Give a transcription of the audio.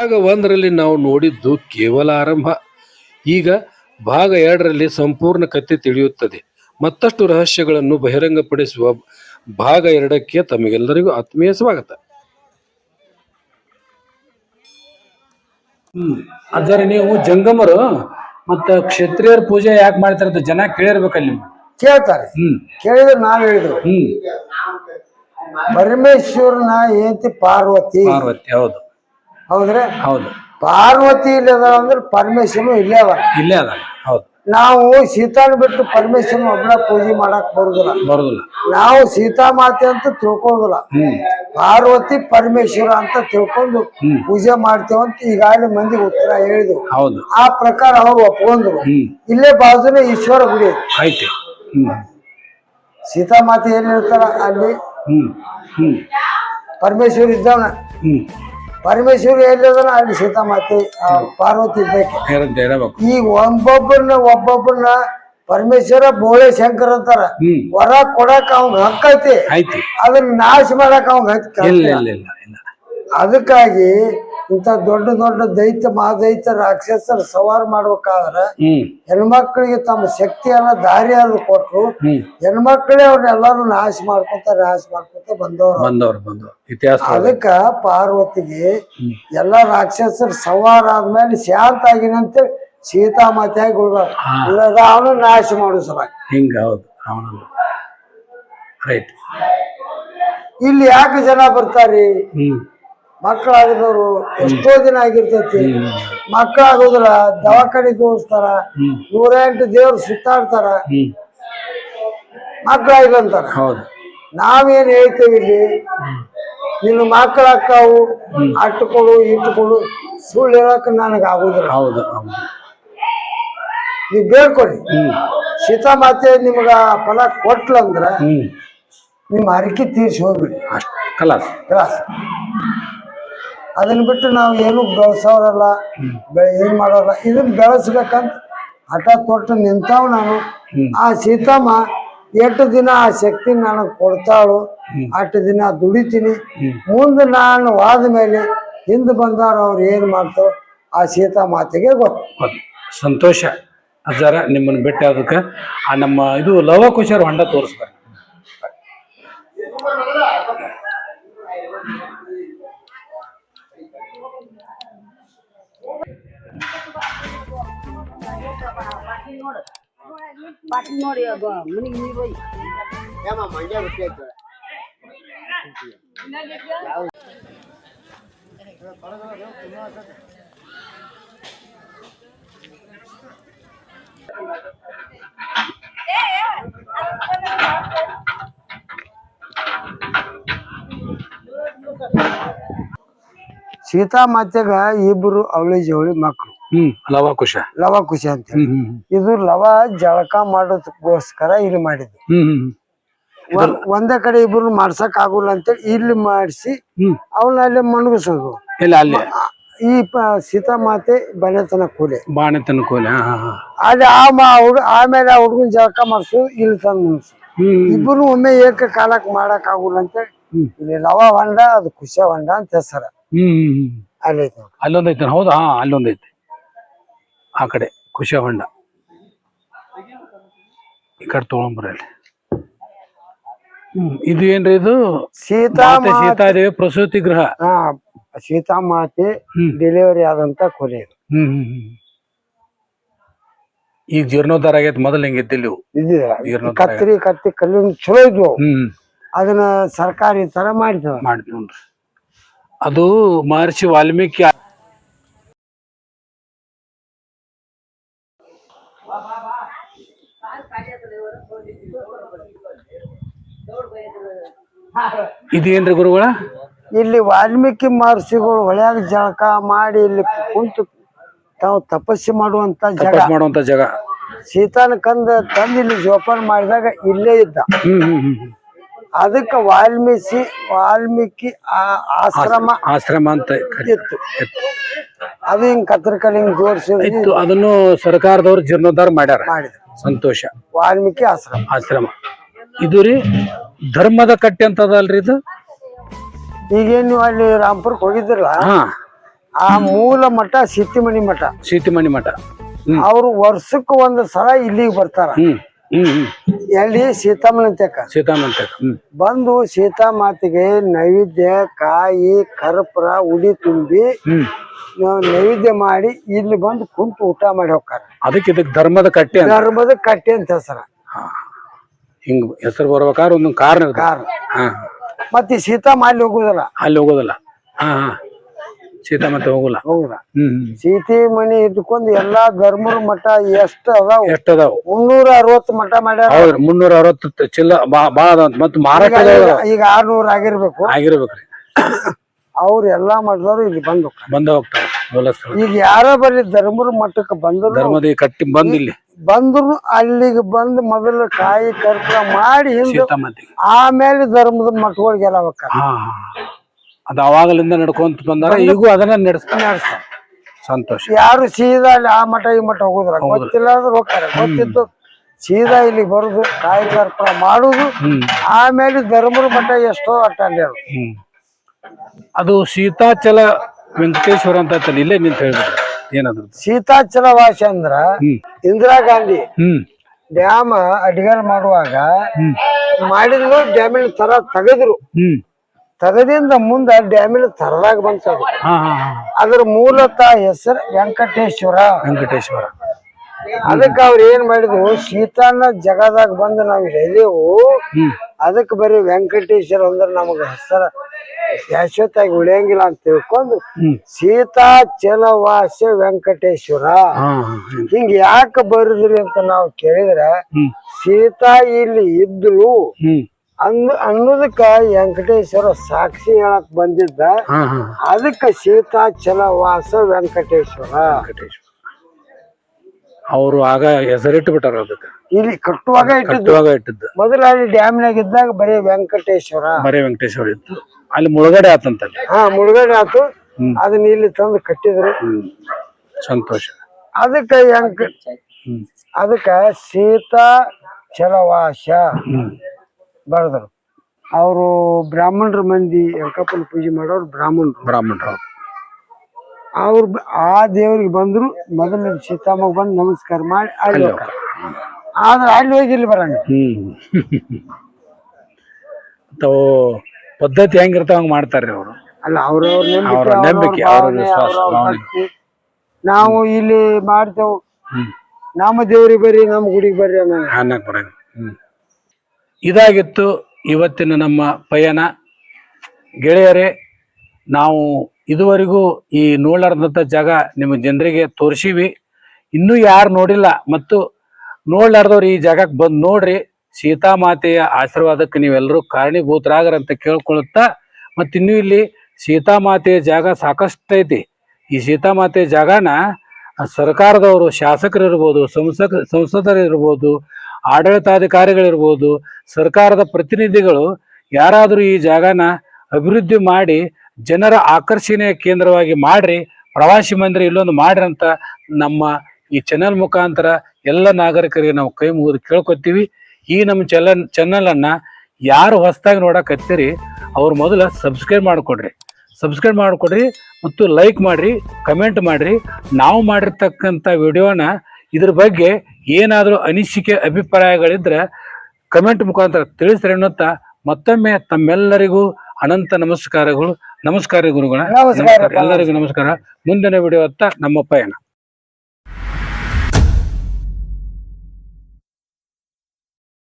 ಭಾಗ ಒಂದರಲ್ಲಿ ನಾವು ನೋಡಿದ್ದು ಕೇವಲ ಆರಂಭ. ಈಗ ಭಾಗ ಎರಡರಲ್ಲಿ ಸಂಪೂರ್ಣ ಕಥೆ ತಿಳಿಯುತ್ತದೆ. ಮತ್ತಷ್ಟು ರಹಸ್ಯಗಳನ್ನು ಬಹಿರಂಗಪಡಿಸುವ ಭಾಗ ಎರಡಕ್ಕೆ ತಮಗೆಲ್ಲರಿಗೂ ಆತ್ಮೀಯ ಸ್ವಾಗತ. ಹ್ಮ್ ಅದರ ನೀವು ಜಂಗಮರು ಮತ್ತ ಕ್ಷತ್ರಿಯರ ಪೂಜೆ ಯಾಕೆ ಮಾಡ್ತಾರಂತ ಜನ ಕೇಳಿರ್ಬೇಕಲ್ಲಿ ಕೇಳ್ತಾರೆ. ಹ್ಮ್. ಕೇಳಿದ್ರೆ ನಾವ್ ಹೇಳಿದ್ರು. ಹ್ಮ್. ಪರಮೇಶ್ವರನ ಏತಿ ಪಾರ್ವತಿ. ಪಾರ್ವತಿ ಹೌದು. ಹೌದ್ರೆ? ಹೌದು. ಪಾರ್ವತಿ ಇಲ್ಲದ ಅಂದ್ರೆ ಪರಮೇಶ್ವರನು ಇಲ್ಲೇ ಅದ ಇಲ್ಲೇ ಅದ ಹೌದು. ನಾವು ಸೀತಾನ ಬಿಟ್ಟು ಪರಮೇಶ್ವರನ ಒಬ್ಬಳ ಪೂಜೆ ಮಾಡಕ್ ಬರುದಿಲ್ಲ. ಬರುದಿಲ್ಲ. ನಾವು ಸೀತಾ ಮಾತೆ ಅಂತ ತಿಳ್ಕೊಳುದಿಲ್ಲ ಪಾರ್ವತಿ ಪರಮೇಶ್ವರ ಅಂತ ತಿಳ್ಕೊಂಡು ಪೂಜೆ ಮಾಡ್ತೇವಂತ ಈಗಾಗಲೇ ಮಂದಿಗೆ ಉತ್ತರ ಹೇಳಿದ್ರು. ಹೌದು. ಆ ಪ್ರಕಾರ ಅವ್ರು ಒಪ್ಕೊಂಡ್ರು. ಇಲ್ಲೇ ಬಾಜುನೇ ಈಶ್ವರ ಗುಡಿ ಐತಿ. ಐತಿ. ಹ್ಮ್. ಸೀತಾ ಮಾತೆ ಏನಿರ್ತಾರ ಅಲ್ಲಿ? ಹ್ಮ್. ಹ್ಮ್. ಪರಮೇಶ್ವರ ಇದ್ದವನ ಹ್ಮ್. ಪರಮೇಶ್ವರಿ ಎಲ್ಲಿದಾನ ಅಲ್ಲಿ ಸೀತಾ ಮಾತೆ ಆ, ಪಾರ್ವತಿ ಇದ್ದಕ್ಕೆ ಹೇಳಬೇಕು ಈಗ ಒಬ್ಬೊಬ್ಬರನ್ನ ಒಬ್ಬೊಬ್ಬರನ್ನ ಪರಮೇಶ್ವರ ಬೋಳೆ ಶಂಕರ್ ಅಂತಾರ. ಹ್ಮ್. ವರ ಕೊಡಕ್ ಅವಂಗ ಹಕ್ಕೈತಿ ಐತಿ. ಅದನ್ನ ನಾಶ ಮಾಡಕ್ ಅವ್ನ ಹಕ್ಕ ಇಲ್ಲ ಇಲ್ಲ ಇಲ್ಲ ಇಲ್ಲ. ಅದಕ್ಕಾಗಿ ಇಂಥ ದೊಡ್ಡ ದೊಡ್ಡ ದೈತ್ಯ ಮಹಾದೈತ್ಯ ರಾಕ್ಷಸರ ಸವಾರ ಮಾಡ್ಬೇಕಾದ್ರೆ ಹೆಣ್ಮಕ್ಳಿಗೆ ತಮ್ಮ ಶಕ್ತಿಯನ್ನ ದಾರಿ ಕೊಟ್ರು ಕೊಟ್ಟರು ಹೆಣ್ಮಕ್ಳೇ ಅವ್ರನ್ನೆಲ್ಲಾರು ನಾಶ ಮಾಡ್ಕೊತ ನಾಶ ಮಾಡ್ಕೊತ ಬಂದವ್ರು. ಬಂದವ್ರು ಬಂದವ್ರು. ಇತಿಹಾಸ ಅದಕ್ಕ ಪಾರ್ವತಿಗೆ ಎಲ್ಲ ರಾಕ್ಷಸರ ಸವಾರ ಆದ್ಮೇಲೆ ಶಾಂತ ಆಗಿನಂತೇಳಿ ಸೀತಾಮಾತೆಯಾಗಿ ಉಳ್ದ ಇಲ್ಲದ ಅವನು ನಾಶ ಮಾಡೋ ಸಲ ಹಿಂಗ ಹೌದು. ಅವನಲ್ಲ ರೈಟ್ ಇಲ್ಲಿ ಯಾಕೆ ಜನ ಬರ್ತಾರಿ? ಮಕ್ಕಳಾಗಿದವರು ಎಷ್ಟೋ ದಿನ ಆಗಿರ್ತೈತಿ. ಮಕ್ಕಳಾಗೋದಿಲ್ಲ ದವಾಖಾನೆ ತೋರಿಸ್ತಾರ ನೂರೆಂಟು ದೇವ್ರು ಸುತ್ತಾಡ್ತಾರ. ಹ್ಮ್. ಮಕ್ಕಳಾಗಿಲ್ಲ ಅಂತಾರ. ಹೌದು. ನಾವೇನ್ ಹೇಳ್ತೇವೆ ಇಲ್ಲಿ? ನಿನ್ನ ಮಕ್ಕಳಾಕ್ಕಾವು ಅಟ್ಟು ಕೊಡು ಇಟ್ಟು ಸುಳ್ಳು ಹೇಳಕ್ ನನಗೆ ಆಗುದಿಲ್ಲ ಹೌದು. ನೀವು ಬೇಡ್ಕೊಡಿ ಸೀತಾಮಾತೆ ನಿಮ್ಗ ಫಲ ಕೊಟ್ಲಂದ್ರ ನಿಮ್ಮ ಅರಿಕೆ ತೀರ್ಸಿ ಹೋಗ್ಬಿಡಿ. ಅಷ್ಟು ಕಲಾಸ್. ಕ್ಲಾಸ್. ಅದನ್ನ ಬಿಟ್ಟು ನಾವು ಏನು ಬೆಳೆಸೋರಲ್ಲ ಬೆ- ಏನ್ ಮಾಡೋಲ್ಲ. ಇದನ್ನ ಬೆಳೆಸ್ಬೇಕಂತ ಹಠ ತೊಟ್ಟು ನಿಂತಾವ್ ನಾನು. ಆ ಸೀತಮ್ಮ ಎಷ್ಟು ದಿನ ಆ ಶಕ್ತಿ ನನಗೆ ಕೊಡ್ತಾಳು ಅಷ್ಟು ದಿನ ದುಡಿತೀನಿ. ಮುಂದೆ ನಾನು ಹೋದ ಮೇಲೆ ಹಿಂದೆ ಬಂದಾರ ಅವ್ರು ಏನು ಮಾಡ್ತಾರೋ ಆ ಸೀತಾ ಮಾತೆಗೆ ಗೊತ್ತು. ಗೊತ್ತು. ಸಂತೋಷ. ಅಜ್ಜಾರ ನಿಮ್ಮನ್ನು ಭೇಟಿ ಅದಕ್ಕೆ ಆ ನಮ್ಮ ಇದು ಲವಕುಶರ ಕುಶಾರ್ ಹೊಂಡ ತೋರಿಸ್ಬೇಕು ಪಾಟಿ ನೋಡಿ ಅದು ಮನಿಗೆ ನೀರು ಹೋಯ್ ಸೀತಾ ಮಾತೆಗ ಇಬ್ರು ಅವಳಿ ಜವಳಿ ಮಕ್ಕಳು. ಹ್ಮ್ ಲವ ಕುಶ. ಲವ ಖುಷಿ ಅಂತ ಹ್ಮ್ ಹ್ಮ್ ಇದು ಲವ ಜಳಕ ಮಾಡೋದಕ್ಕೋಸ್ಕರ ಇಲ್ಲಿ ಮಾಡಿದ್ದು. ಹ್ಮ್ ಹ್ಮ್ ಒಂದ್- ಒಂದೇ ಕಡೆ ಇಬ್ರು ಮಾಡ್ಸಕ್ ಆಗುಲ್ಲ ಅಂತೇಳಿ ಇಲ್ಲಿ ಮಾಡಿಸಿ ಹ್ಮ್. ಅವನ್ನ ಅಲ್ಲಿ ಮಣಗಿಸೋದು. ಇಲ್ಲ ಅಲ್ಲಿ. ಈ ಪ ಸೀತಾ ಮಾತೆ ಬನೆತನ ಕೂಲೆ. ಬಾಣತನ ಕೋಲೆ ಹಾ ಹಾ ಹಾ. ಅಲ್ಲಿ ಆ ಮಾ ಹುಡುಗ ಆಮೇಲೆ ಆ ಹುಡುಗನ್ ಜಳಕ ಮಾಡಿಸೋದು ಇಲ್ಲಿ ತಂದು ಹ್ಮ್ ಇಬ್ರು ಒಮ್ಮೆ ಏಕ ಕಾಲಕ್ ಮಾಡಕ್ ಆಗುಲ್ಲ ಅಂತೇಳಿ ಇಲ್ಲಿ ಲವ ಹೊಂಡ ಅದು ಕುಶ ಹೊಂಡ ಅಂತ ಹೆಸರ. ಹ್ಮ್ ಹ್ಮ್ ಹ್ಮ್. ಅಲ್ಲಿ ಐತೆ ನೋಡಿ. ಅಲ್ಲೊಂದೈತೆ ಹೌದಾ? ಹಾ ಅಲ್ಲೊಂದೈತೆ. ಆ ಕಡೆ ಖುಷಿ ಹೊಂಡ. ಈ ಕಡೆ ತಗೊಂಬರಲ್ಲಿ ಹ್ಮ್ ಇದು ಏನ್ರಿ ಇದು? ಸೀತಾ ಮಾತೆ ಸೀತಾದೇವಿ ಪ್ರಸೂತಿ ಗೃಹ. ಹಾ ಸೀತಾ ಮಾತೆ ಹ್ಮ್. ಡೆಲಿವರಿ ಆದಂತ ಕೊಲೆ ಇದು. ಹ್ಮ್ ಹ್ಮ್ ಹ್ಮ್. ಈಗ ಜೀರ್ಣೋದ್ಧಾರ ಆಗೈತೆ ಮೊದಲು ಹಿಂಗಿದ್ದಿಲ್ಲ ಇವು? ಇದಿದೆ ಜೀರ್ಣೋದ್ಧಾರ ಕತ್ರಿ ಕತ್ತಿ ಕಲ್ಲಿನ ಚಲೋ ಇದ್ವು. ಹ್ಮ್ ಅದನ್ನ ಸರ್ಕಾರಿ ತರ ಮಾಡಿದ ಮಾಡ್ತೀವಿ ಅದು ಮಹರ್ಷಿ ವಾಲ್ಮೀಕಿ ಇದೇನ್ರಿ ಗುರುಗಳ? ಇಲ್ಲಿ ವಾಲ್ಮೀಕಿ ಮಹರ್ಷಿಗಳು ಹೊಳ್ಯಾಗ ಜಳಕ ಮಾಡಿ ಇಲ್ಲಿ ಕುಂತು ತಾವು ತಪಸ್ಸು ಮಾಡುವಂತ ಜಾಗ. ತಪಸ್ ಮಾಡುವಂತ ಜಾಗ. ಸೀತಾನ ಕಂದ ತಂದು ಇಲ್ಲಿ ಜೋಪಾನ ಮಾಡಿದಾಗ ಇಲ್ಲೇ ಇದ್ದ. ಹ್ಮ್ ಹ್ಮ್ ಹ್ಮ್ ಹ್ಮ್. ಅದಕ್ಕ ವಾಲ್ಮೀಕಿ ವಾಲ್ಮೀಕಿ ಆ- ಆಶ್ರಮ ಆಶ್ರಮ ಅಂತ ಇತ್ತು. ಅದು ಹಿಂಗ್ ಕತ್ರ ಕಲ್ ಜೋಡಿಸಿ ಇತ್ತು. ಅದನ್ನು ಸರ್ಕಾರದವ್ರು ಜೀರ್ಣೋದ್ಧಾರ ಮಾಡ್ಯಾರ. ಸಂತೋಷ. ವಾಲ್ಮೀಕಿ ಆಶ್ರಮ. ಆಶ್ರಮ. ಇದು ರೀ ಧರ್ಮದ ಕಟ್ಟೆ ಅಂತದಲ್ರಿ ಇದು? ಈಗೇನು ನೀವು ಅಲ್ಲಿ ರಾಮ್ಪುರಕ್ಕೆ ಹೋಗಿದ್ರಲ್ಲ ಹಾ. ಆ ಮೂಲ ಮಠ ಸಿಟ್ಟಿಮಣಿ ಮಠ. ಸೀತಿಮಣಿ ಮಠ. ಅವರು ವರ್ಷಕ್ಕೆ ಒಂದು ಸಲ ಇಲ್ಲಿಗೆ ಬರ್ತಾರ. ಎಲ್ಲಿ ಸೀತಾಮಣಂತ್ಯಕ ಸೀತಾಮಂತ ಬಂದು ಬಂದು ಸೀತಾಮಾತೆಗೆ ನೈವೇದ್ಯ ಕಾಯಿ ಕರ್ಪೂರ ಉಡಿ ತುಂಬಿ ನೈವೇದ್ಯ ಮಾಡಿ ಇಲ್ಲಿ ಬಂದು ಕುಂತು ಊಟ ಮಾಡಿ ಹೋಗ್ತಾರ. ಅದಕ್ಕೆ ಇದಕ್ಕೆ ಧರ್ಮದ ಕಟ್ಟೆ ಅಂತ. ಧರ್ಮದ ಕಟ್ಟೆ ಅಂತ ಹೆಸರ. ಹಿಂಗ್ ಹೆಸರು ಬರ್ಬೇಕಾದ್ರೆ ಒಂದೊಂದು ಕಾರಣ ಇರ್ತದೆ. ಕಾರಣ. ಹಾ. ಮತ್ತೆ ಈ ಸೀತಾಮ ಅಲ್ಲಿ ಹೋಗುದಿಲ್ಲ. ಅಲ್ಲಿ ಹೋಗುದಲ್ಲ. ಹಾ ಹಾ. ಸೀತಾಮಂತ ಹೋಗಲ್ಲ. ಹೌದಾ? ಹ್ಮ್ ಸೀತಿ ಸೀತೆ ಮನಿ ಇಟ್ಕೊಂಡು ಎಲ್ಲಾ ಧರ್ಮರ ಮಠ ಎಷ್ಟ ಅದಾವ? ಎಷ್ಟ್ ಅದಾವ ಮುನ್ನೂರ ಅರವತ್ತು ಮಠ ಮಾಡ್ಯಾರ? ಹೌದ್ರಿ ಮುನ್ನೂರ ಅರವತ್ತು ಚಿಲ್ಲ ಬಾಳ ಅದಾವ ಮತ್ತ್ ಮಹಾರಾಷ್ಟ್ರದ ಈಗ- ಆರ್ನೂರ ಆಗಿರ್ಬೇಕು. ಆಗಿರ್ಬೇಕ್ರಿ ಅವ್ರ ಎಲ್ಲಾ ಮಠದವ್ರು ಇಲ್ಲಿ ಬಂದು ಹೋಗ್ತಾರೆ. ಬಂದ ಹೋಗ್ತಾರ ಈಗ ಯಾರ ಬರ್ರಿ ಧರ್ಮರ ಮಠಕ್ಕೆ ಬಂದ್ರು ಧರ್ಮದ ಕಟ್ಟಿ ಬಂದ್ ಇಲ್ಲಿ. ಬಂದ್ರು ಅಲ್ಲಿಗೆ ಬಂದು ಮೊದಲು ಕಾಯಿ ಕರ್ಪೂರ ಮಾಡಿ ಹಿಂದೆ ಆಮೇಲೆ ಧರ್ಮದ ಮಠಗಳಿಗೆಲ್ಲ ಹೋಗ್ತಾರ. ಅದ ಅವಾಗಲಿಂದ ನಡ್ಕೊಂತ ಬಂದಾರ ಈಗೂ ಅದನ್ನ ನಡೆಸ್ತಾರ ನಡ್ಸ್ತಾರ. ಸಂತೋಷ. ಯಾರು ಸೀದಾ ಅಲ್ಲಿ ಆ ಮಠ ಈ ಮಠ ಹೋಗುದ್ರ ಗೊತ್ತಿಲ್ಲ ಅಂದ್ರೆ ಹೋಗ್ತಾರೆ. ಗೊತ್ತಿದ್ದು ಸೀದಾ ಇಲ್ಲಿ ಬರುದು ಕಾಯಿ ಕರ್ಪೂರ ಮಾಡುದು ಆಮೇಲೆ ಧರ್ಮರ ಮಠ ಎಷ್ಟೋ ಅಟ್ಟ ಅಲ್ಲಿ ಅದು. ಸೀತಾಚಲ ವೆಂಕಟೇಶ್ವರ ಅಂತ ಇಲ್ಲೇ ನಿಂತ ಹೇಳ್ಬೇಕು ಏನಾದ್ರು. ಸೀತಾಚಲ ವಾಸಿ ಅಂದ್ರ ಇಂದಿರಾ ಗಾಂಧಿ ಡ್ಯಾಮ್ ಅಡಿಗಾರ ಮಾಡುವಾಗ ಮಾಡಿದ್ರು ಡ್ಯಾಮಿನ ತರ ತೆಗೆದ್ರು. ತೆಗೆದಿಂದ ಮುಂದ ಡ್ಯಾಮಿನ ತರದಾಗ ಬಂತದು ಹಾ ಹಾ ಹಾ. ಅದ್ರ ಮೂಲತಃ ಹೆಸರು ವೆಂಕಟೇಶ್ವರ. ವೆಂಕಟೇಶ್ವರ. ಅದಕ್ಕೆ ಅವ್ರ ಏನ್ ಮಾಡಿದ್ರು ಶೀತಾನ ಜಗದಾಗ ಬಂದು ನಾವ್ ಹೇಳಿವು ಹ್ಮ್. ಅದಕ್ಕೆ ಬರೀ ವೆಂಕಟೇಶ್ವರ ಅಂದ್ರೆ ನಮಗ ಹೆಸರ ಶಾಶ್ವತಾಗಿ ಉಳಿಯಂಗಿಲ್ಲ ಅಂತ ತಿಳ್ಕೊಂಡು ಸೀತಾ ಚಲವಾಸ್ಯ ವೆಂಕಟೇಶ್ವರ. ಹಿಂಗ ಯಾಕೆ ಬರುದ್ರಿ ಅಂತ ನಾವು ಕೇಳಿದ್ರೆ ಸೀತಾ ಇಲ್ಲಿ ಇದ್ರು ಅಂದ್ ಅನ್ನೋದಕ್ಕ ವೆಂಕಟೇಶ್ವರ ಸಾಕ್ಷಿ ಹೇಳಕ್ ಬಂದಿದ್ದ. ಹಾ ಹಾ. ಅದಕ್ಕ ಸೀತಾ ಚಲವಾಸ ವೆಂಕಟೇಶ್ವರ. ವೆಂಕಟೇಶ್ವರ. ಅವರು ಆಗ ಹೆಸರಿಟ್ಟು ಬಿಟ್ಟಾರ ಅದಕ್ಕೆ. ಇಲ್ಲಿ ಕಟ್ಟುವಾಗ ಇಟ್ಟಿದ್ದು ಕಟ್ಟುವಾಗ ಇಟ್ಟಿದ್ದು. ಮೊದಲ ಅಲ್ಲಿ ಡ್ಯಾಮ್ನಾಗ ಇದ್ದಾಗ ಬರೀ ವೆಂಕಟೇಶ್ವರ. ಬರೀ ವೆಂಕಟೇಶ್ವರ ಇತ್ತು. ಅಲ್ಲಿ ಮುಳುಗಡೆ ಆತಂತ ಹಾ ಮುಳುಗಡೆ ಆತು. ಹ್ಮ್. ಅದನ್ನ ಇಲ್ಲಿ ತಂದು ಕಟ್ಟಿದ್ರು. ಸಂತೋಷ. ಅದಕ್ಕ ವೆಂಕ ಹ್ಮ್. ಅದಕ್ಕ ಸೀತಾ ಚಲವಾಸ ಹ್ಮ್. ಬರೆದ್ರು ಅವರು ಬ್ರಾಹ್ಮಣರ ಮಂದಿ ವೆಂಕಪ್ಪನ ಪೂಜೆ ಮಾಡೋರು ಬ್ರಾಹ್ಮಣರು. ಬ್ರಾಹ್ಮಣರು. ಅವ್ರು ಬ- ಆ ದೇವ್ರಿಗೆ ಬಂದ್ರು ಮೊದಲ ಸೀತಾಮ ಬಂದು ನಮಸ್ಕಾರ ಮಾಡಿ ಅಲ್ಲಿ ಹೋಗ್ತಾರೆ. ಆದ್ರೆ ಅಲ್ಲಿ ಹೋಗಿ ಇಲ್ಲಿ ಬರಂಗ ಹ್ಮ್. ತಾವು ಪದ್ಧತಿ ಹೆಂಗಿರ್ತಾವ ಹಂಗ ಮಾಡ್ತಾರ್ರಿ ಅವರು. ಅಲ್ಲ ಅವ್ರವ್ರ ಅವ್ರ ನಂಬಿಕೆ ನಂಬಿಕೆ, ಅವ್ರವ್ರ ಅವ್ರ ಭಾವನೆ, ವಿಶ್ವಾಸ, ಅವ್ರವ್ರ ಭಾವನೆ. ಭಕ್ತಿ. ನಾವು ಇಲ್ಲಿ ಮಾಡ್ತೇವೆ. ಹ್ಮ್. ನಮ್ಮ ದೇವ್ರಿಗೆ ಬರ್ರಿ ನಮ್ಮ ಗುಡಿಗೆ ಬರ್ರಿ ಅನ್ನೋ ಅನ್ನಕ್ ಬರಂಗ ಹ್ಮ್. ಇದಾಗಿತ್ತು ಇವತ್ತಿನ ನಮ್ಮ ಪಯಣ. ಗೆಳೆಯರೇ, ನಾವು ಇದುವರೆಗೂ ಈ ನೋಡ್ಲಾರ್ದಂಥ ಜಾಗ ನಿಮ್ಮ ಜನರಿಗೆ ತೋರಿಸಿವಿ. ಇನ್ನೂ ಯಾರು ನೋಡಿಲ್ಲ, ಮತ್ತು ನೋಡ್ಲಾರ್ದವ್ರು ಈ ಜಾಗಕ್ಕೆ ಬಂದು ನೋಡ್ರಿ, ಸೀತಾಮಾತೆಯ ಆಶೀರ್ವಾದಕ್ಕೆ ನೀವೆಲ್ಲರೂ ಕಾರಣೀಭೂತರಾಗರಂತ ಕೇಳ್ಕೊಳ್ಳುತ್ತಾ ಮತ್ತು ಇನ್ನೂ ಇಲ್ಲಿ ಸೀತಾಮಾತೆಯ ಜಾಗ ಸಾಕಷ್ಟು ಐತಿ. ಈ ಸೀತಾಮಾತೆಯ ಜಾಗನ ಸರ್ಕಾರದವರು ಶಾಸಕರು ಇರ್ಬೋದು ಸಂಸದರು ಇರ್ಬೋದು ಆಡಳಿತಾಧಿಕಾರಿಗಳಿರ್ಬೋದು, ಸರ್ಕಾರದ ಪ್ರತಿನಿಧಿಗಳು ಯಾರಾದರೂ ಈ ಜಾಗನ ಅಭಿವೃದ್ಧಿ ಮಾಡಿ ಜನರ ಆಕರ್ಷಣೆಯ ಕೇಂದ್ರವಾಗಿ ಮಾಡ್ರಿ, ಪ್ರವಾಸಿ ಮಂದಿರ ಇಲ್ಲೊಂದು ಮಾಡ್ರಿ ಅಂತ ನಮ್ಮ ಈ ಚಾನೆಲ್ ಮುಖಾಂತರ ಎಲ್ಲ ನಾಗರಿಕರಿಗೆ ನಾವು ಕೈ ಮುಗಿದು ಕೇಳ್ಕೊತೀವಿ. ಈ ನಮ್ಮ ಚಲನ್ ಚಾನಲನ್ನು ಯಾರು ಹೊಸದಾಗಿ ನೋಡಕತ್ತೀರಿ ಅವ್ರು ಮೊದಲು ಸಬ್ಸ್ಕ್ರೈಬ್ ಮಾಡಿಕೊಡ್ರಿ. ಸಬ್ಸ್ಕ್ರೈಬ್ ಮಾಡಿಕೊಡ್ರಿ ಮತ್ತು ಲೈಕ್ ಮಾಡಿರಿ ಕಮೆಂಟ್ ಮಾಡಿರಿ. ನಾವು ಮಾಡಿರ್ತಕ್ಕಂಥ ವಿಡಿಯೋನ ಇದ್ರ ಬಗ್ಗೆ ಏನಾದರೂ ಅನಿಸಿಕೆ ಅಭಿಪ್ರಾಯಗಳಿದ್ರೆ ಕಮೆಂಟ್ ಮುಖಾಂತರ ತಿಳಿಸ್ರಿ ಅನ್ನುತ್ತಾ ಮತ್ತೊಮ್ಮೆ ತಮ್ಮೆಲ್ಲರಿಗೂ ಅನಂತ ನಮಸ್ಕಾರಗಳು. ನಮಸ್ಕಾರ ಗುರುಗಳ. ಎಲ್ಲರಿಗೂ ನಮಸ್ಕಾರ. ಮುಂದಿನ ವಿಡಿಯೋ ಅತ್ತ ನಮ್ಮ ಪಯಣ